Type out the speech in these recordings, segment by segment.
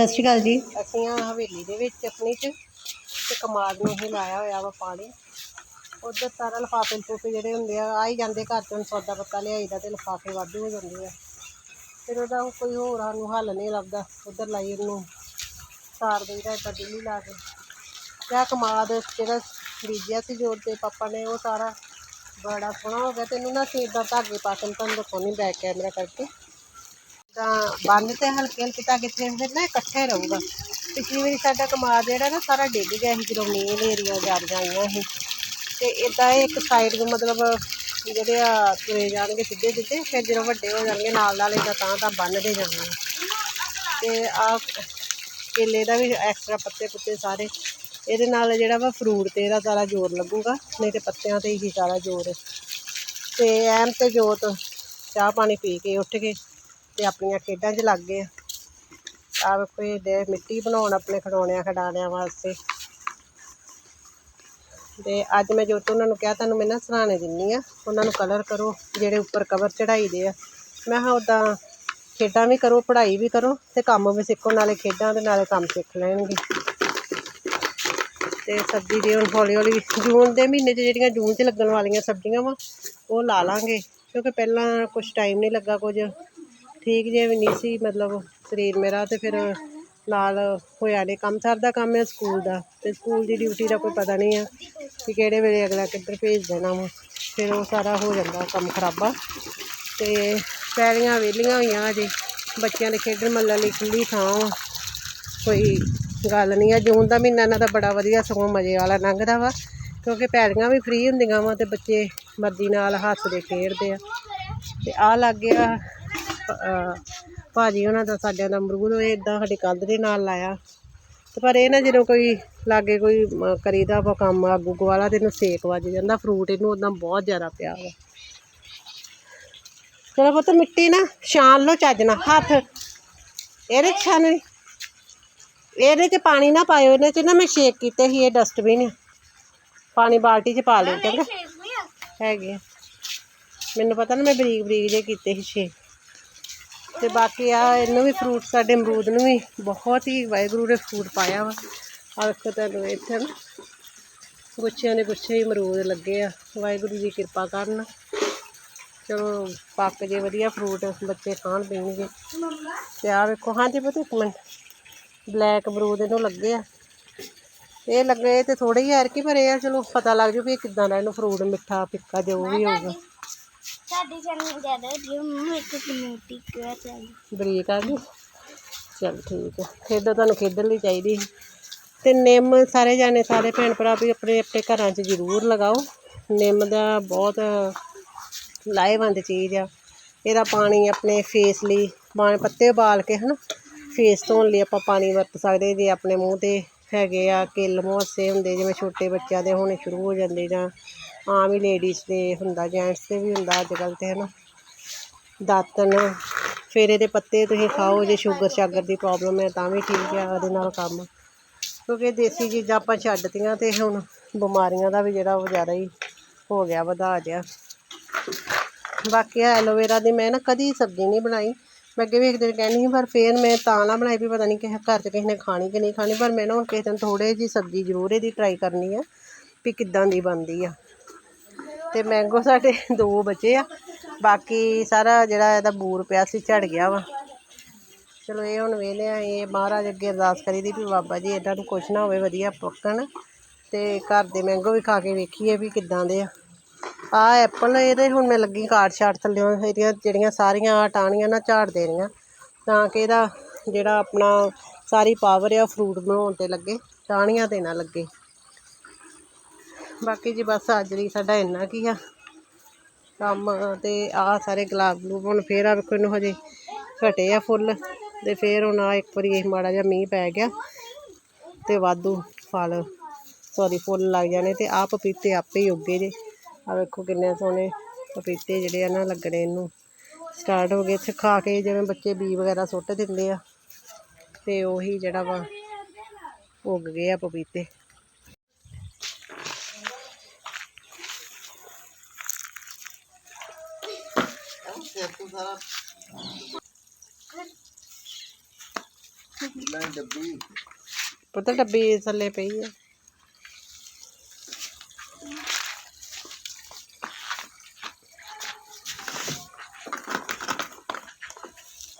ਸਤਿ ਸ਼੍ਰੀ ਅਕਾਲ ਜੀ। ਅਸੀਂ ਆ ਹਵੇਲੀ ਦੇ ਵਿੱਚ ਆਪਣੀ ਚ ਤੇ ਕਮਾਦ ਨੂੰ ਹੀ ਲਾਇਆ ਹੋਇਆ ਵਾ ਪਾਣੀ। ਉਧਰ ਸਾਰਾ ਲਿਫਾਫੇ ਲਫੂਫੇ ਜਿਹੜੇ ਹੁੰਦੇ ਆ ਆ ਹੀ ਜਾਂਦੇ ਘਰ ਤੋਂ ਸੌਦਾ ਪੱਤਾ ਲਿਆਈਦਾ ਤੇ ਲਿਫਾਫੇ ਵਾਧੂ ਹੋ ਜਾਂਦੇ ਆ। ਫਿਰ ਉਹਦਾ ਕੋਈ ਹੋਰ ਸਾਨੂੰ ਹੱਲ ਨਹੀਂ ਲੱਭਦਾ। ਉਧਰ ਲਾਈ ਉਹਨੂੰ ਸਾਰ ਦੇਈਦਾ ਏਦਾਂ ਦਿੱਲੀ ਲਾ ਕੇ। ਕਿਆ ਕਮਾਦ ਜਿਹੜਾ ਬੀਜਿਆ ਸੀ ਜੋੜ ਤੇ ਪਾਪਾ ਨੇ, ਉਹ ਸਾਰਾ ਬੜਾ ਸੋਹਣਾ ਹੋ ਗਿਆ। ਤੇ ਇਹਨੂੰ ਨਾ ਅਸੀਂ ਏਦਾਂ ਧਾਗੇ ਪਾ ਕੇ, ਤੁਹਾਨੂੰ ਦਿਖਾਉਣੀ ਬੈਕ ਕੈਮਰਾ ਕਰਕੇ। ਤਾਂ ਬੰਨ ਤੇ ਹਲਕੇ ਹਲਕੇ ਧਾਗੇ ਤੇ ਫਿਰ ਨਾ ਇਕੱਠੇ ਰਹੂਗਾ। ਪਿਛਲੀ ਵਾਰੀ ਸਾਡਾ ਕਮਾਦ ਜਿਹੜਾ ਨਾ ਸਾਰਾ ਡਿੱਗ ਗਿਆ ਸੀ, ਜਦੋਂ ਮੀਂਹ ਹਨੇਰੀਆਂ ਜ਼ਿਆਦਾ ਆਈਆਂ ਸੀ। ਤੇ ਇਦਾਂ ਇੱਕ ਸਾਈਡ ਨੂੰ ਮਤਲਬ ਜਿਹੜੇ ਆ ਤੁਰੇ ਜਾਣਗੇ ਸਿੱਧੇ ਸਿੱਧੇ, ਫਿਰ ਜਦੋਂ ਵੱਡੇ ਹੋ ਜਾਣਗੇ ਨਾਲ ਨਾਲ ਇਹਦਾ ਤਾਂ ਤਾਂ ਬੰਨਦੇ ਜਾਣੇ। ਆ। ਤੇ ਆ ਕੇਲੇ ਦਾ ਵੀ ਐਕਸਟਰਾ ਪੱਤੇ ਪੁੱਤੇ ਸਾਰੇ। ਇਹਦੇ ਨਾਲ ਜਿਹੜਾ ਵਾ ਫਰੂਟ ਤੇ ਇਹਦਾ ਸਾਰਾ ਜ਼ੋਰ ਲੱਗੂਗਾ, ਨਹੀਂ ਤੇ ਪੱਤਿਆਂ ਤੇ ਹੀ ਸਾਰਾ ਜ਼ੋਰ। ਹੈ ਤੇ ਐਮ ਤੇ ਜੋਤ ਚਾਹ ਪਾਣੀ ਪੀ ਕੇ ਉੱਠ ਕੇ ਤੇ ਆਪਣੀਆਂ ਖੇਡਾਂ 'ਚ ਲੱਗ ਗਏ ਆ। ਵੇਖੋ ਇਹ ਡੇ ਮਿੱਟੀ ਬਣਾਉਣ ਆਪਣੇ ਖਿਡੌਣਿਆਂ ਖਿਡਾਣਿਆਂ ਵਾਸਤੇ। ਤੇ ਅੱਜ ਮੈਂ ਜੋਤ ਉਹਨਾਂ ਨੂੰ ਕਿਹਾ, ਤੁਹਾਨੂੰ ਮੈਂ ਨਾ ਸਰਾਣੇ ਦਿੰਨੀ ਆ। ਉਹਨਾਂ ਨੂੰ ਕਲਰ ਕਰੋ, ਜਿਹੜੇ ਉੱਪਰ ਕਵਰ ਚੜਾਈ ਦੇ ਆ। ਮੈਂ ਕਿਹਾ ਉੱਦਾਂ ਖੇਡਾਂ ਵੀ ਕਰੋ, ਪੜ੍ਹਾਈ ਵੀ ਕਰੋ ਤੇ ਕੰਮ ਵੀ ਸਿੱਖੋ, ਨਾਲੇ ਖੇਡਾਂ ਦੇ ਨਾਲੇ ਕੰਮ ਸਿੱਖ ਲੈਣਗੇ। ਤੇ ਸਬਜ਼ੀ ਦੀ ਹੁਣ ਹੌਲੀ ਹੌਲੀ ਜੂਨ ਦੇ ਮਹੀਨੇ 'ਚ ਜਿਹੜੀਆਂ ਜੂਨ 'ਚ ਲੱਗਣ ਵਾਲੀਆਂ ਸਬਜ਼ੀਆਂ ਵਾ, ਉਹ ਲਾ ਲਾਂਗੇ। ਕਿਉਂਕਿ ਪਹਿਲਾਂ ਕੁਝ ਟਾਈਮ ਨਹੀਂ ਲੱਗਾ ਕੁਝ। ਠੀਕ ਜੇ ਵੀ ਨਹੀਂ ਸੀ, ਮਤਲਬ ਸਰੀਰ ਮੇਰਾ ਤੇ ਫਿਰ ਨਾਲ ਹੋਇਆ ਨਹੀਂ ਕੰਮ। ਸਰ ਦਾ ਕੰਮ ਹੈ ਸਕੂਲ ਦਾ ਤੇ ਸਕੂਲ ਦੀ ਡਿਊਟੀ ਦਾ ਕੋਈ ਪਤਾ ਨਹੀਂ ਆ ਕਿ ਕਿਹੜੇ ਵੇਲੇ ਅਗਲਾ ਕਿੱਧਰ ਭੇਜ ਦੇਣਾ ਵਾ। ਫਿਰ ਉਹ ਸਾਰਾ ਹੋ ਜਾਂਦਾ ਕੰਮ ਖਰਾਬਾ ਤੇ ਪੈਲੀਆਂ ਵਿਹਲੀਆਂ ਹੋਈਆਂ ਅਜੇ। ਬੱਚਿਆਂ ਦੇ ਖੇਡਣ ਮੱਲਣ ਲਈ ਖੁੱਲੀ ਥਾਂ ਵਾ। ਕੋਈ ਗੱਲ ਨਹੀਂ ਆ, ਜੂਨ ਦਾ ਮਹੀਨਾ ਇਹਨਾਂ ਦਾ ਬੜਾ ਵਧੀਆ ਸਗੋਂ ਮਜ਼ੇ ਵਾਲਾ ਲੰਘਦਾ ਵਾ, ਕਿਉਂਕਿ ਪੈਲੀਆਂ ਵੀ ਫ੍ਰੀ ਹੁੰਦੀਆਂ ਵਾ ਤੇ ਬੱਚੇ ਮਰਜ਼ੀ ਨਾਲ ਹੱਸਦੇ ਖੇਡਦੇ ਆ। ਤੇ ਆ ਲੱਗ ਗਿਆ ਭਾਜੀ ਉਹਨਾਂ ਦਾ ਸਾਡਿਆਂ ਦਾ ਅਮਰੂਦ ਉਹ ਇਦਾਂ ਸਾਡੇ ਕੰਧ ਦੇ ਨਾਲ ਲਾਇਆ। ਤੇ ਪਰ ਇਹ ਨਾ ਜਦੋਂ ਕੋਈ ਲਾਗੇ ਕੋਈ ਕਰੀਦਾ ਵਾ ਕੰਮ ਆਗੂ ਗੁ ਵਾਲਾ ਤੇ ਇਹਨੂੰ ਸੇਕ ਵੱਜ ਜਾਂਦਾ ਫਰੂਟ ਇਹਨੂੰ ਉਦਾਂ ਬਹੁਤ ਜ਼ਿਆਦਾ ਪਿਆ ਵਾ। ਚਲੋ ਪੁੱਤ ਮਿੱਟੀ ਨਾ ਛਾਣ ਲਓ ਚੱਜ ਨਾਲ ਹੱਥ ਇਹਦੇ ਛਾਣ ਇਹਦੇ 'ਚ ਪਾਣੀ ਨਾ ਪਾਇਓ ਇਹਦੇ 'ਚ ਨਾ ਮੈਂ ਸ਼ੇਕ ਕੀਤੇ ਸੀ ਇਹ ਡਸਟਬਿਨ ਪਾਣੀ ਬਾਲਟੀ 'ਚ ਪਾ ਲਿਓ ਚੰਗਾ। ਹੈਗੇ। ਮੈਨੂੰ ਪਤਾ ਨਾ ਮੈਂ ਬਰੀਕ ਬਰੀਕ ਜੇ ਕੀਤੇ ਸੀ ਛੇ ਤੇ ਬਾਕੀ ਆ, ਇਹਨੂੰ ਵੀ ਫਰੂਟ ਸਾਡੇ ਅਮਰੂਦ ਨੂੰ ਵੀ ਬਹੁਤ ਹੀ ਵਾਹਿਗੁਰੂ ਨੇ ਫਰੂਟ ਪਾਇਆ ਵਾ। ਆ ਵੇਖੋ ਤੁਹਾਨੂੰ ਇੱਥੇ ਨਾ, ਗੁੱਛਿਆਂ ਦੇ ਗੁੱਛੇ ਹੀ ਅਮਰੂਦ ਲੱਗੇ ਆ। ਵਾਹਿਗੁਰੂ ਦੀ ਕਿਰਪਾ ਕਰਨ। ਚਲੋ, ਪੱਕ ਜੇ ਵਧੀਆ ਫਰੂਟ ਬੱਚੇ ਖਾਣ ਪੀਣਗੇ। ਤੇ ਆ ਵੇਖੋ, ਹਾਂਜੀ ਪਤਾ, ਇੱਕ ਮਿੰਟ। ਬਲੈਕ ਅਮਰੂਦ ਇਹਨੂੰ ਲੱਗੇ ਆ। ਇਹ ਲੱਗੇ ਤੇ ਥੋੜੇ ਹੀ ਐਰਕੀ ਪਰ ਇਹ ਆ, ਚਲੋ ਪਤਾ ਲੱਗ ਜੂ ਵੀ ਇਹ ਕਿੱਦਾਂ ਦਾ ਇਹਨੂੰ ਫਰੂਟ ਮਿੱਠਾ, ਫਿੱਕਾ ਜੋ ਵੀ ਹੋਊਗਾ। ਸਾਡੀ ਚੈਨਲ ਜ਼ਿਆਦਾ ਜਿਉਂ ਮੈਨੂੰ ਇੱਕ ਕਮਿਊਨਿਟੀ ਕਿਹਾ ਚਾਹੀਦੀ ਬਰੀਕ ਆ ਗਈ। ਚਲ ਠੀਕ ਹੈ ਖੇਡੋ ਤੁਹਾਨੂੰ ਖੇਡਣ ਲਈ ਚਾਹੀਦੀ ਸੀ। ਤੇ ਨਿੰਮ ਸਾਰੇ ਜਾਣੇ, ਸਾਰੇ ਭੈਣ ਭਰਾ ਵੀ ਆਪਣੇ ਆਪਣੇ ਘਰਾਂ 'ਚ ਜ਼ਰੂਰ ਲਗਾਓ। ਨਿੰਮ ਦਾ ਬਹੁਤ ਲਾਹੇਵੰਦ ਚੀਜ਼ ਆ। ਇਹਦਾ ਪਾਣੀ ਆਪਣੇ ਫੇਸ ਲਈ, ਪਾਣੀ ਪੱਤੇ ਉਬਾਲ ਕੇ ਹਨਾ ਫੇਸ ਧੋਣ ਲਈ ਆਪਾਂ ਪਾਣੀ ਵਰਤ ਸਕਦੇ ਜੇ ਆਪਣੇ ਮੂੰਹ ਤੇ ਹੈਗੇ ਆ, ਕਿੱਲ ਮੁਹਾਸੇ ਹੁੰਦੇ, ਜਿਵੇਂ ਛੋਟੇ ਬੱਚਿਆਂ ਦੇ ਹੋਣੇ ਸ਼ੁਰੂ ਹੋ ਜਾਂਦੇ ਜਾਂ ਆਮ ਹੀ ਲੇਡੀਜ਼ ਦੇ ਹੁੰਦਾ ਜੈਂਟਸ ਦੇ ਵੀ ਹੁੰਦਾ ਅੱਜ ਕੱਲ੍ਹ ਤੇ ਨਾ ਦਾਤਨ ਫਿਰ ਇਹਦੇ ਪੱਤੇ ਤੁਸੀਂ ਖਾਓ, ਜੇ ਸ਼ੂਗਰ ਸ਼ਾਗਰ ਦੀ ਪ੍ਰੋਬਲਮ ਹੈ ਤਾਂ ਵੀ ਠੀਕ ਆ ਉਹਦੇ ਨਾਲ ਕੰਮ। ਕਿਉਂਕਿ ਦੇਸੀ ਚੀਜ਼ਾਂ ਆਪਾਂ ਛੱਡਤੀਆਂ ਤੇ ਹੁਣ ਬਿਮਾਰੀਆਂ ਦਾ ਵੀ ਜਿਹੜਾ ਉਹ ਜ਼ਿਆਦਾ ਹੀ ਹੋ ਗਿਆ, ਵਧਾ ਜਿਹਾ ਬਾਕੀ ਐਲੋਵੇਰਾ ਦੀ ਮੈਂ ਨਾ ਕਦੀ ਸਬਜ਼ੀ ਨਹੀਂ ਬਣਾਈ। ਮੈਂ ਅੱਗੇ ਵੀ ਇੱਕ ਦਿਨ ਕਹਿੰਦੀ ਸੀ, ਪਰ ਫਿਰ ਮੈਂ ਤਾਂ ਨਾ ਬਣਾਈ ਵੀ ਪਤਾ ਨਹੀਂ ਕਿਸੇ ਘਰ 'ਚ ਕਿਸੇ ਨੇ ਖਾਣੀ ਕਿ ਨਹੀਂ ਖਾਣੀ, ਪਰ ਮੈਂ ਨਾ ਹੁਣ ਕਿਸੇ ਦਿਨ ਥੋੜੇ ਜੀ ਸਬਜ਼ੀ ਜ਼ਰੂਰ ਇਹਦੀ ਟਰਾਈ ਕਰਨੀ ਆ ਵੀ ਕਿੱਦਾਂ ਦੀ ਬਣਦੀ ਆ। ਤੇ ਮੈਂਗੋ ਸਾਡੇ ਦੋ ਬਚੇ ਆ। ਬਾਕੀ ਸਾਰਾ ਜਿਹੜਾ ਇਹਦਾ ਬੂਰ ਪਿਆ ਸੀ, ਝੜ ਗਿਆ ਵਾ। ਚਲੋ ਇਹ ਹੁਣ ਵੇਲੇ ਆ, ਇਹ ਮਹਾਰਾਜ ਅੱਗੇ ਅਰਦਾਸ ਕਰੀ ਦੀ ਵੀ ਬਾਬਾ ਜੀ ਇਹਨਾਂ ਨੂੰ ਕੁਛ ਨਾ ਹੋਵੇ, ਵਧੀਆ ਪੱਕਣ। ਤੇ ਘਰ ਦੇ ਮੈਂਗੋ ਵੀ ਖਾ ਕੇ ਵੇਖੀਏ ਵੀ ਕਿੱਦਾਂ ਦੇ ਆ। ਆ ਐਪਲ ਇਹਦੇ ਹੁਣ ਮੈਂ ਲੱਗੀ ਕਾਟ ਛਾਟ ਥੱਲਿਓਂ, ਇਹਦੀਆਂ ਜਿਹੜੀਆਂ ਸਾਰੀਆਂ ਆਹ ਟਾਹਣੀਆਂ ਨਾ ਝਾੜ ਦੇਣੀਆਂ ਤਾਂ ਕਿ ਇਹਦਾ ਜਿਹੜਾ ਆਪਣਾ ਸਾਰੀ ਪਾਵਰ ਆ ਫਰੂਟ ਬਣਾਉਣ ਤੇ ਲੱਗੇ, ਟਾਹਣੀਆਂ ਤੇ ਨਾ ਲੱਗੇ। ਬਾਕੀ ਜੀ ਬਸ ਅੱਜ ਲਈ ਸਾਡਾ ਇੰਨਾ ਕੀ ਆ। ਕੰਮ ਤੇ ਆ ਸਾਰੇ ਗੁਲਾਬ ਗਲੂਬ ਹੁਣ ਫੇਰ ਆ ਵੇਖੋ ਇਹਨੂੰ ਹਜੇ ਘਟੇ ਆ ਫੁੱਲ ਤੇ ਫੇਰ ਹੁਣ ਆ ਇੱਕ ਵਾਰੀ ਇਹ ਮਾੜਾ ਜਿਹਾ ਮੀਂਹ ਪੈ ਗਿਆ ਤੇ ਵਾਧੂ ਫਲ ਸੌਰੀ ਫੁੱਲ ਲੱਗ ਜਾਣੇ ਤੇ ਆ ਪਪੀਤੇ ਆਪੇ ਹੀ ਉੱਗੇ ਜੇ। ਆ ਵੇਖੋ ਕਿੰਨੇ ਸੋਹਣੇ ਪਪੀਤੇ ਜਿਹੜੇ ਆ ਨਾ ਲੱਗਣੇ ਇਹਨੂੰ। ਸਟਾਰਟ ਹੋ ਗਏ ਇੱਥੇ ਖਾ ਕੇ ਜਿਵੇਂ ਬੱਚੇ ਬੀ ਵਗੈਰਾ ਸੁੱਟ ਦਿੰਦੇ ਆ। ਤੇ ਉਹੀ ਜਿਹੜਾ ਵਾ ਉੱਗ ਗਏ ਆ ਪਪੀਤੇ। ਵਾਲੀ ਡੱਬੀ। ਪੁੱਤ ਡੱਬੀ ਥੱਲੇ ਪਈ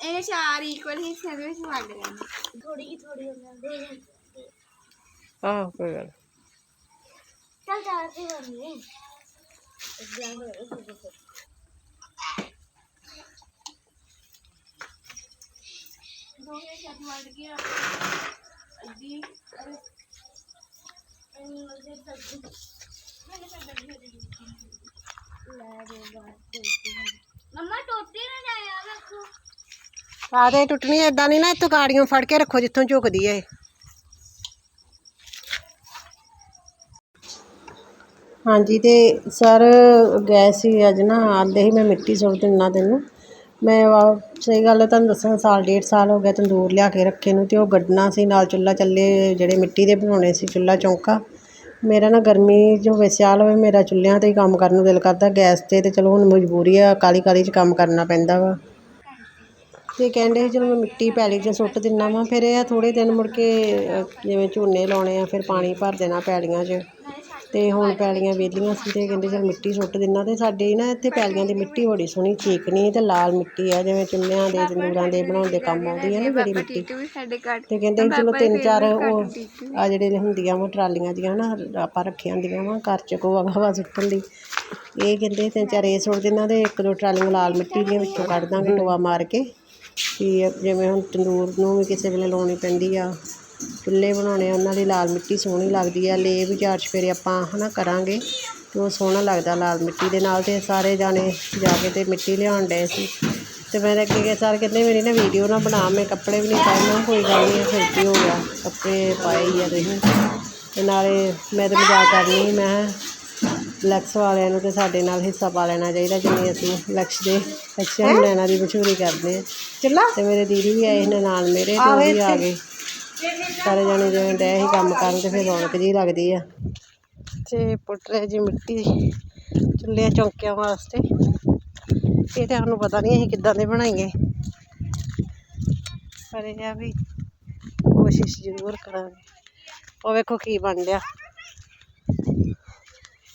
ਇਹ ਚਾਰ ਇਕੁਅਲ ਹਿੱਸਿਆਂ ਦੇ ਵਿੱਚ ਵੰਡ ਲੈਣੀ ਥੋੜੀ ਥੋੜੀ ਉਹਨਾਂ ਦੇ ਆਹ ਕੋਈ ਗੱਲ ਚੱਲ ਚਾਰ ਤੇ ਬਣਨੇ ਐਗਜ਼ਾਮ ਦੋਹੇ ਟੁੱਟਣੀ ਐਦਾਂ ਨਹੀਂ ਨਾ ਇੱਥੋਂ ਗਾੜੀਆਂ ਫੜ ਕੇ ਰੱਖੋ ਜਿੱਥੋਂ ਝੁਕਦੀ ਐ ਹਾਂਜੀ ਤੇ ਸਰ ਗੈਸ ਹੀ ਅੱਜ ਨਾ ਆਂਦੇ ਹੀ ਮੈਂ ਮਿੱਟੀ ਸੁੱਟ ਦਿੰਨਾ ਤੈਨੂੰ। ਮੈਂ ਸਹੀ ਗੱਲ ਹੈ, ਤੁਹਾਨੂੰ ਦੱਸਾਂ, ਸਾਲ, ਡੇਢ ਸਾਲ ਹੋ ਗਿਆ ਤੰਦੂਰ ਲਿਆ ਕੇ ਰੱਖੇ ਨੂੰ ਅਤੇ ਉਹ ਗੱਡਣਾ ਸੀ, ਨਾਲ ਚੁੱਲ੍ਹਾ ਚੱਲੇ ਜਿਹੜੇ ਮਿੱਟੀ ਦੇ ਬਣਾਉਣੇ ਸੀ, ਚੁੱਲ੍ਹਾ ਚੌਂਕਾ। ਮੇਰਾ ਨਾ ਗਰਮੀ ਜੋ ਵਿਸਿਆਲ ਹੋਵੇ, ਮੇਰਾ ਚੁੱਲ੍ਹਿਆਂ ਤੇ ਹੀ ਕੰਮ ਕਰਨ ਨੂੰ ਦਿਲ ਕਰਦਾ, ਗੈਸ ਤੇ ਤਾਂ ਚਲੋ ਹੁਣ ਮਜਬੂਰੀ ਆ ਕਾਹਲੀ ਕਾਹਲੀ 'ਚ ਕੰਮ ਕਰਨਾ ਪੈਂਦਾ ਵਾ। ਅਤੇ ਕਹਿੰਦੇ ਸੀ, ਚਲੋ ਮੈਂ ਮਿੱਟੀ ਪੈਲੀ 'ਚ ਸੁੱਟ ਦਿੰਦਾ ਵਾਂ, ਫਿਰ ਇਹ ਆ ਥੋੜ੍ਹੇ ਦਿਨ ਮੁੜ ਕੇ ਜਿਵੇਂ ਝੋਨੇ ਲਾਉਣੇ ਆ, ਫਿਰ ਪਾਣੀ ਭਰ ਦੇਣਾ ਪੈਲੀਆਂ 'ਚ। ਅਤੇ ਹੁਣ ਪੈਲੀਆਂ ਵਿਹਲੀਆਂ ਸੀ ਤੇ ਕਹਿੰਦੇ ਚਲ ਮਿੱਟੀ ਸੁੱਟ ਦਿੰਦਾ ਤੇ ਸਾਡੇ ਨਾ ਇੱਥੇ ਪੈਲੀਆਂ ਦੀ ਮਿੱਟੀ ਬੜੀ ਸੋਹਣੀ ਚੀਕਣੀ ਅਤੇ ਲਾਲ ਮਿੱਟੀ ਆ, ਜਿਵੇਂ ਚੁੰਨਿਆਂ ਦੇ ਤੰਦੂਰਾਂ ਦੇ ਬਣਾਉਣ ਦੇ ਕੰਮ ਆਉਂਦੀ ਆ ਨਾ ਜਿਹੜੀ ਮਿੱਟੀ। ਵੀ ਤੇ ਕਹਿੰਦੇ ਚਲੋ ਤਿੰਨ ਚਾਰ ਉਹ ਆ ਜਿਹੜੇ ਹੁੰਦੀਆਂ ਵਾ ਟਰਾਲੀਆਂ ਦੀਆਂ ਨਾ, ਆਪਾਂ ਰੱਖੀਆਂ ਹੁੰਦੀਆਂ ਵਾ, ਘਰ 'ਚ ਗੋਆ ਹਵਾ ਸੁੱਟਣ ਲਈ। ਇਹ ਕਹਿੰਦੇ ਤਿੰਨ ਚਾਰ ਇਹ ਸੁੱਟ ਦਿੰਦਾ ਦੇ ਇੱਕ ਦੋ ਟਰਾਲੀਆਂ ਲਾਲ ਮਿੱਟੀ ਦੀਆਂ ਵਿੱਚੋਂ ਕੱਢ ਦਾਂਗੇ ਟੋਆ ਮਾਰ ਕੇ। ਕਿ ਜਿਵੇਂ ਹੁਣ ਤੰਦੂਰ ਨੂੰ ਵੀ ਕਿਸੇ ਵੇਲੇ ਲਾਉਣੀ ਪੈਂਦੀ ਆ ਚੁੱਲ੍ਹੇ ਬਣਾਉਣੇ ਉਹਨਾਂ ਲਈ ਲਾਲ ਮਿੱਟੀ ਸੋਹਣੀ ਲੱਗਦੀ ਆ ਲੇ ਵੀ ਚਾਰ ਚਫੇਰੇ ਆਪਾਂ ਹਨਾ ਕਰਾਂਗੇ ਤੇ ਉਹ ਸੋਹਣਾ ਲੱਗਦਾ ਲਾਲ ਮਿੱਟੀ ਦੇ ਨਾਲ ਤੇ ਸਾਰੇ ਜਾਣੇ ਜਾ ਕੇ ਤੇ ਮਿੱਟੀ ਲਿਆਉਣ ਡਏ ਸੀ। ਤੇ ਮੈਂ ਅੱਗੇ ਗਏ ਸਰ ਕਹਿੰਦੇ ਮੇਰੀ ਨਾ ਵੀਡੀਓ ਨਾ ਬਣਾ ਮੈਂ ਕੱਪੜੇ ਵੀ ਨਹੀਂ ਪਾਏ। ਮੈਂ ਕਿਹਾ ਕੋਈ ਗੱਲ ਨਹੀਂ ਫਿਰ ਕੀ ਹੋ ਗਿਆ? ਕੱਪੜੇ ਪਾਏ ਹੀ ਆ ਤੁਸੀਂ। ਤੇ ਨਾਲੇ ਮੈਂ ਤਾਂ ਮਜ਼ਾਕ ਕਰਨੀ ਮੈਂ ਲਕਸ ਵਾਲਿਆਂ ਨੂੰ ਤੇ ਸਾਡੇ ਨਾਲ ਹਿੱਸਾ ਪਾ ਲੈਣਾ ਚਾਹੀਦਾ ਜਿਵੇਂ ਅਸੀਂ ਲਕਸ਼ ਦੇ ਅੱਛਾ ਨੈਣਾ ਦੀ ਮਸ਼ਹੂਰੀ ਕਰਦੇ ਆ ਚੱਲਾ ਤੇ ਮੇਰੇ ਦੀਦੀ ਵੀ ਆਏ ਨੇ ਨਾਲ ਮੇਰੇ ਤੇ ਉਹ ਵੀ ਆ ਗਏ। ਸਾਰੇ ਜਾਣੇ ਜਿਵੇਂ ਡੈ ਹੀ ਕੰਮ ਕਰਨ ਤੇ ਫਿਰ ਰੌਣਕ ਜੀ ਲੱਗਦੀ ਆ। ਤੇ ਪੁੱਟ ਰਹੇ ਜੀ ਮਿੱਟੀ ਚੁੱਲ੍ਹਿਆਂ ਚੌਂਕਿਆਂ ਵਾਸਤੇ। ਇਹ ਤਾਂ ਸਾਨੂੰ ਪਤਾ ਨਹੀਂ ਅਸੀਂ ਕਿੱਦਾਂ ਦੇ ਬਣਾਈਏ। ਪਰ ਇਹ ਆ ਵੀ ਕੋਸ਼ਿਸ਼ ਜ਼ਰੂਰ ਕਰਾਂਗੇ। ਉਹ ਵੇਖੋ ਕੀ ਬਣ ਰਿਹਾ।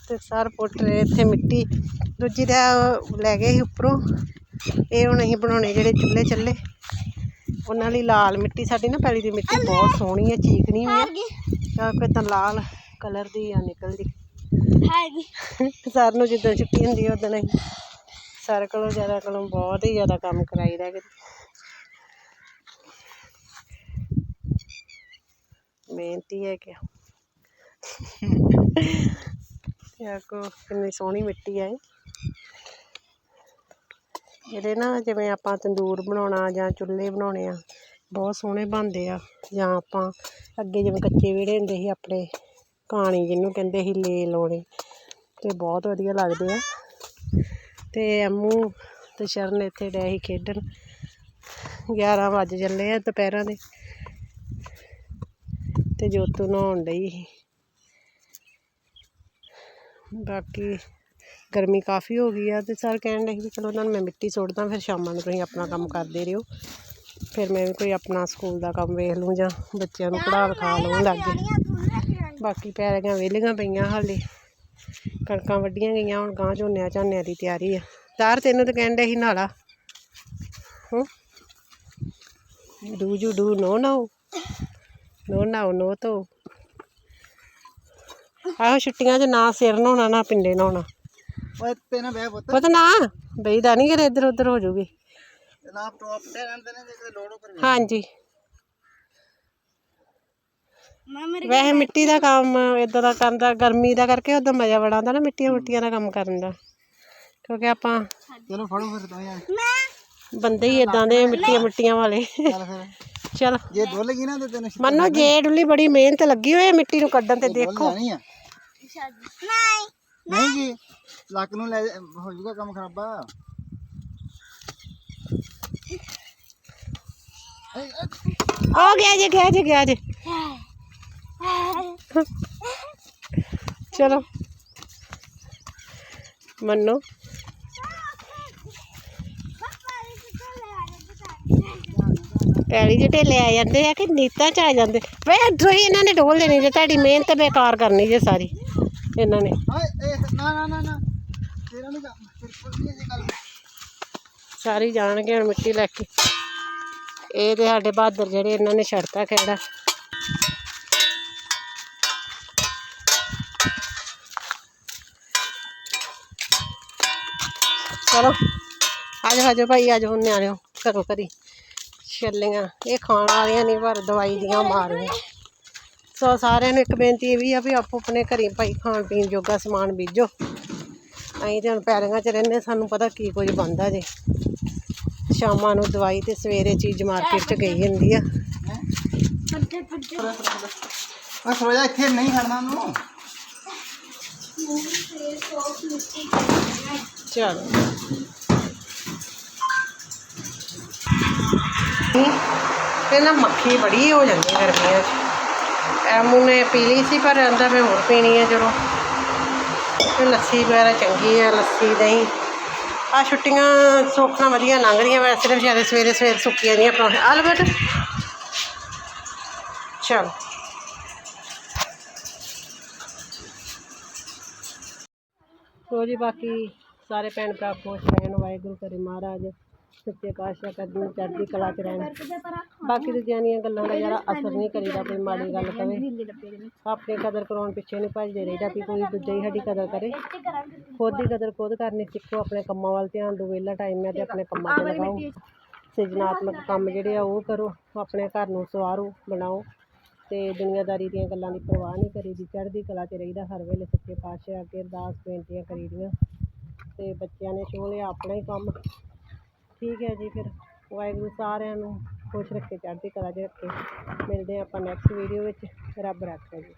ਤੇ ਸਰ ਪੁੱਟ ਰਹੇ ਇੱਥੇ ਮਿੱਟੀ, ਦੂਜੀ ਦਾ ਲੈ ਗਏ ਸੀ ਉੱਪਰੋਂ। ਇਹ ਹੁਣ ਅਸੀਂ ਬਣਾਉਣੇ ਜਿਹੜੇ ਚੁੱਲ੍ਹੇ ਚੱਲੇ। ਉਹਨਾਂ ਲਈ ਲਾਲ ਮਿੱਟੀ ਸਾਡੀ ਨਾ ਪੈਲੀ ਦੀ ਮਿੱਟੀ ਬਹੁਤ ਸੋਹਣੀ ਹੈ ਚੀਕਣੀ ਵੀ ਹੈ। ਤਾਂ ਕੋਈ ਤਾਂ ਲਾਲ ਕਲਰ ਦੀ ਆ ਨਿਕਲਦੀ ਹੈਗੀ। ਸਰ ਨੂੰ ਜਿੱਦਾਂ ਛੁੱਟੀ ਹੁੰਦੀ ਉਦੋਂ ਅਸੀਂ ਸਰ ਕੋਲੋਂ ਜ਼ਿਆਦਾ ਕੋਲੋਂ ਬਹੁਤ ਹੀ ਜ਼ਿਆਦਾ ਕੰਮ ਕਰਾਈਦਾ ਕਿ ਮਿਹਨਤੀ ਹੈ ਕਿ। ਯਾ ਕੋ ਕਿੰਨੀ ਸੋਹਣੀ ਮਿੱਟੀ ਹੈ ਜਿਹੜੇ ਨਾ ਜਿਵੇਂ ਆਪਾਂ ਤੰਦੂਰ ਬਣਾਉਣਾ ਜਾਂ ਚੁੱਲ੍ਹੇ ਬਣਾਉਣੇ ਆ, ਬਹੁਤ ਸੋਹਣੇ ਬਣਦੇ ਆ। ਜਾਂ ਆਪਾਂ ਅੱਗੇ ਜਿਵੇਂ ਕੱਚੇ ਵਿਹੜੇ ਹੁੰਦੇ ਸੀ ਆਪਣੇ ਕਾਣੀ ਜਿਹਨੂੰ ਕਹਿੰਦੇ ਸੀ, ਲੇ ਲਾਉਣੇ। ਅਤੇ ਬਹੁਤ ਵਧੀਆ ਲੱਗਦੇ ਆ। ਅਤੇ ਅੰਮੂ ਅਤੇ ਸ਼ਰਨ ਇੱਥੇ ਡਏ ਸੀ ਖੇਡਣ। 11 ਵੱਜ ਚੱਲੇ ਆ ਦੁਪਹਿਰਾਂ ਦੇ। ਤੇ ਜੋਤੂ ਨਹਾਉਣ ਡਈ ਸੀ। ਬਾਕੀ ਗਰਮੀ ਕਾਫੀ ਹੋ ਗਈ ਆ ਤੇ ਸਰ ਕਹਿਣ ਡਏ ਸੀ ਵੀ ਚਲੋ ਉਹਨਾਂ ਨੂੰ ਮੈਂ ਮਿੱਟੀ ਸੁੱਟਦਾ ਫਿਰ ਸ਼ਾਮਾਂ ਨੂੰ ਤੁਸੀਂ ਆਪਣਾ ਕੰਮ ਕਰਦੇ ਰਹੋ। ਫਿਰ ਮੈਂ ਵੀ ਕੋਈ ਆਪਣਾ ਸਕੂਲ ਦਾ ਕੰਮ ਵੇਖ ਲੂੰ ਜਾਂ ਬੱਚਿਆਂ ਨੂੰ ਪੜ੍ਹਾ ਲਿਖਾ ਲਵਾਂ ਲਾਗੇ। ਬਾਕੀ ਪੈਲੀਆਂ ਵਿਹਲੀਆਂ ਪਈਆਂ ਹਾਲੇ। ਕਣਕਾਂ ਵੱਢੀਆਂ ਗਈਆਂ ਹੁਣ ਗਾਂ ਝੋਨਿਆਂ ਝਾਨਿਆਂ ਦੀ ਤਿਆਰੀ ਆ। ਤਾਰ ਤੈਨੂੰ ਤਾਂ ਕਹਿਣ ਡਏ ਸੀ ਨਾਲਾ। ਹੂੰ? ਡੂ ਜੂ ਡੂ ਨੋ ਨਾਓ ਨੋ ਨਾਓ ਨੋ ਤੋ ਆਹੋ ਛੁੱਟੀਆਂ 'ਚ ਨਾ ਸਿਰ ਨਹਾਉਣਾ ਨਾ ਪਿੰਡੇ ਨਹਾਉਣਾ। ਓਏ ਤੇ ਨਾ ਬਹਿ ਪੁੱਤ। ਪਤਾ ਨਾ ਬਈਦਾ ਨਹੀਂ ਕਿਤੇ ਇੱਧਰ ਉੱਧਰ ਹੋ ਜੂਗੀ ਨਾ ਟੋਪ ਤੇ ਰਹਿੰਦੇ ਨੇ ਜੇ ਲੋੜ ਹੋ ਫਿਰ ਹਾਂਜੀ। ਵੈਸੇ ਮਿੱਟੀ ਦਾ ਕੰਮ ਇਦਾਂ ਦਾ ਕਰਨ ਦਾ ਗਰਮੀ ਦਾ ਕਰਕੇ ਉਦੋਂ ਮਜ਼ਾ ਬੜਾ ਆਉਂਦਾ ਨਾ ਮਿੱਟੀਆਂ ਮੁੱਟੀਆਂ ਦਾ ਕੰਮ ਕਰਨ ਦਾ। ਕਿਉਂਕਿ ਆਪਾਂ ਚਲੋ ਫੜੋ ਫਿਰ ਮੈਂ ਬੰਦੇ ਹੀ ਇਦਾਂ ਦੇ ਮਿੱਟੀਆਂ ਮੁੱਟੀਆਂ ਵਾਲੇ। ਚੱਲ ਫਿਰ। ਚਲ। ਜੇ ਡੁੱਲ ਗਈ ਨਾ ਤੇ ਤੈਨੂੰ ਮੰਨੋ ਜੇਡ ਲਈ ਬੜੀ ਮਿਹਨਤ ਲੱਗੀ ਹੋਈ ਹੈ ਮਿੱਟੀ ਨੂੰ ਕੱਢਣ ਤੇ ਡੁੱਲ ਦੇਖੋ। ਜਾਣੀ ਆ। ਨਹੀਂ। ਨਹੀਂ ਜੀ ਲੱਕ ਨੂੰ ਲੈ ਹੋ ਜਾਊਗਾ ਕੰਮ ਖਰਾਬਾ। ਹੋ ਗਿਆ ਜੀ ਗਿਆ ਜੀ ਗਿਆ ਜੀ। ਚਲੋ। ਮੰਨੋ। ਇਹ ਕਿੱਥੇ ਲੈ ਆ ਪੈਲੀ ਢੇਲੇ ਜਾਂਦੇ ਆ ਕਿ ਨੀਤਾਂ ਚ ਆ ਜਾਂਦੇ? ਵੇ ਤੁਸੀਂ ਇਹਨਾਂ ਨੇ ਡੋਲ ਦੇਣੀ ਜੇ ਤੁਹਾਡੀ ਮਿਹਨਤ ਬੇਕਾਰ ਕਰਨੀ ਜੇ ਸਾਰੀ। ਇਹਨਾਂ ਨੇ। ਨਾ ਨਾ ਨਾ ਨਾ ਤੇਰਾ ਨਹੀਂ ਕੰਮ ਤੇਰੇ ਕੋਲ ਨਹੀਂ ਇਹ ਗੱਲ ਸਾਰੀ ਜਾਣਗੇ ਹੁਣ ਮਿੱਟੀ ਲੈ ਕੇ। ਇਹ ਤੇ ਸਾਡੇ ਬਹਾਦਰ ਜਿਹੜੇ ਇਹਨਾਂ ਨੇ ਛੱਡਤਾ ਖੇੜਾ। ਚਲੋ, ਆਜੋ ਆਜੋ ਭਾਈ, ਆਜੋ ਹੁਣ ਨਿਆਣਿਓ ਘਰੋਂ ਘਰੀ। ਛੱਲੀਆਂ, ਇਹ ਖਾਣ ਵਾਲੀਆਂ ਨਹੀਂ ਪਰ ਦਵਾਈ ਦੀਆਂ ਮਾਰੀਆਂ ਸੋ ਸਾਰਿਆਂ ਨੂੰ ਇੱਕ ਬੇਨਤੀ ਇਹ ਵੀ ਆ ਵੀ ਆਪੋ ਆਪਣੇ ਘਰੇ ਭਾਈ ਖਾਣ ਪੀਣ ਜੋਗਾ ਸਮਾਨ ਬੀਜੋ। ਅਸੀਂ ਤੇ ਹੁਣ ਪੈਲੀਆਂ 'ਚ ਰਹਿੰਦੇ, ਸਾਨੂੰ ਪਤਾ ਕੀ ਕੁਝ ਬਣਦਾ ਜੇ। ਸ਼ਾਮਾਂ ਨੂੰ ਦਵਾਈ ਤੇ ਸਵੇਰੇ ਚੀਜ਼ ਮਾਰਕੀਟ 'ਚ ਗਈ ਹੁੰਦੀ ਆ। ਇੱਥੇ ਨਹੀਂ ਖੜਨਾ ਚਲੋ। ਤੇ ਨਾ ਮੱਖੀ ਬੜੀ ਹੋ ਜਾਂਦੀ ਗਰਮੀਆਂ 'ਚ। ਐਮੂ ਨੇ ਪੀ ਲਈ ਸੀ ਪਰ ਅੰਦਰ ਮੈਂ ਹੋਰ ਪੀਣੀ ਹੈ ਤੇ ਲੱਸੀ ਵਗੈਰਾ ਚੰਗੀ ਹੈ ਲੱਸੀ ਦਹੀਂ। ਆ ਛੁੱਟੀਆਂ ਸੌਖਣਾ ਵਧੀਆ ਲੰਘ ਰਹੀਆਂ, ਵੈਸੇ ਤਾਂ ਵਿਚਾਰੇ ਸਵੇਰੇ ਸਵੇਰੇ ਸੁੱਕੀਆਂ ਦੀਆਂ ਪਰੌਂਠੇ ਆ ਲਓ ਚਲ। ਸੋ ਜੀ, ਬਾਕੀ ਸਾਰੇ ਭੈਣ ਭਰਾ ਖੁਸ਼ ਰਹਿਣ, ਵਾਹਿਗੁਰੂ ਕਰੇ ਮਹਾਰਾਜ। ਸੱਚੇ ਪਾਤਸ਼ਾਹ ਕਦੀ ਚੜ੍ਹਦੀ ਕਲਾ ਚ ਰਹਿਣ। ਬਾਕੀ ਦੂਜਿਆਂ ਦੀਆਂ ਗੱਲਾਂ ਦਾ ਜ਼ਿਆਦਾ ਅਸਰ ਨਹੀਂ ਕਰੀਦਾ ਕੋਈ ਮਾੜੀ ਗੱਲ ਕਵੇ। ਆਪਣੀ ਕਦਰ ਕਰਾਉਣ ਪਿੱਛੇ ਨਹੀਂ ਭੱਜਦੇ ਰਹੀਦਾ ਵੀ ਕੋਈ ਦੂਜਾ ਹੀ ਸਾਡੀ ਕਦਰ ਕਰੇ। ਖੁਦ ਦੀ ਕਦਰ ਖੁਦ ਕਰਨੀ ਸਿੱਖੋ ਆਪਣੇ ਕੰਮਾਂ ਵੱਲ ਧਿਆਨ ਦਿਓ ਵਿਹਲਾ ਟਾਈਮ ਹੈ ਤੇ ਆਪਣੇ ਕੰਮਾਂ 'ਤੇ ਲਗਾਓ। ਸਿਰਜਣਾਤਮਕ ਕੰਮ ਜਿਹੜੇ ਆ ਉਹ ਕਰੋ ਆਪਣੇ ਘਰ ਨੂੰ ਸਵਾਰੋ ਬਣਾਓ। ਤੇ ਦੁਨੀਆਦਾਰੀ ਦੀਆਂ ਗੱਲਾਂ ਦੀ ਪਰਵਾਹ ਨਹੀਂ ਕਰੀਦੀ ਚੜ੍ਹਦੀ ਕਲਾ 'ਚ ਰਹੀਦਾ ਹਰ ਵੇਲੇ ਸੱਚੇ ਪਾਤਸ਼ਾਹ ਅੱਗੇ ਅਰਦਾਸ ਬੇਨਤੀਆਂ ਕਰੀਦੀਆਂ ਤੇ ਬੱਚਿਆਂ ਨੇ ਸ਼ੋਅ ਲਿਆ ਆਪਣਾ ਹੀ ਕੰਮ। ਠੀਕ ਹੈ ਜੀ ਫਿਰ ਵਾਹਿਗੁਰੂ ਸਾਰਿਆਂ ਨੂੰ ਖੁਸ਼ ਰੱਖੇ, ਚੜ੍ਹਦੀ ਕਲਾ 'ਚ ਰੱਖੇ। ਮਿਲਦੇ ਹਾਂ ਆਪਾਂ ਨੈਕਸਟ ਵੀਡੀਓ ਵਿੱਚ। ਰੱਬ ਰੱਖੇ ਜੀ।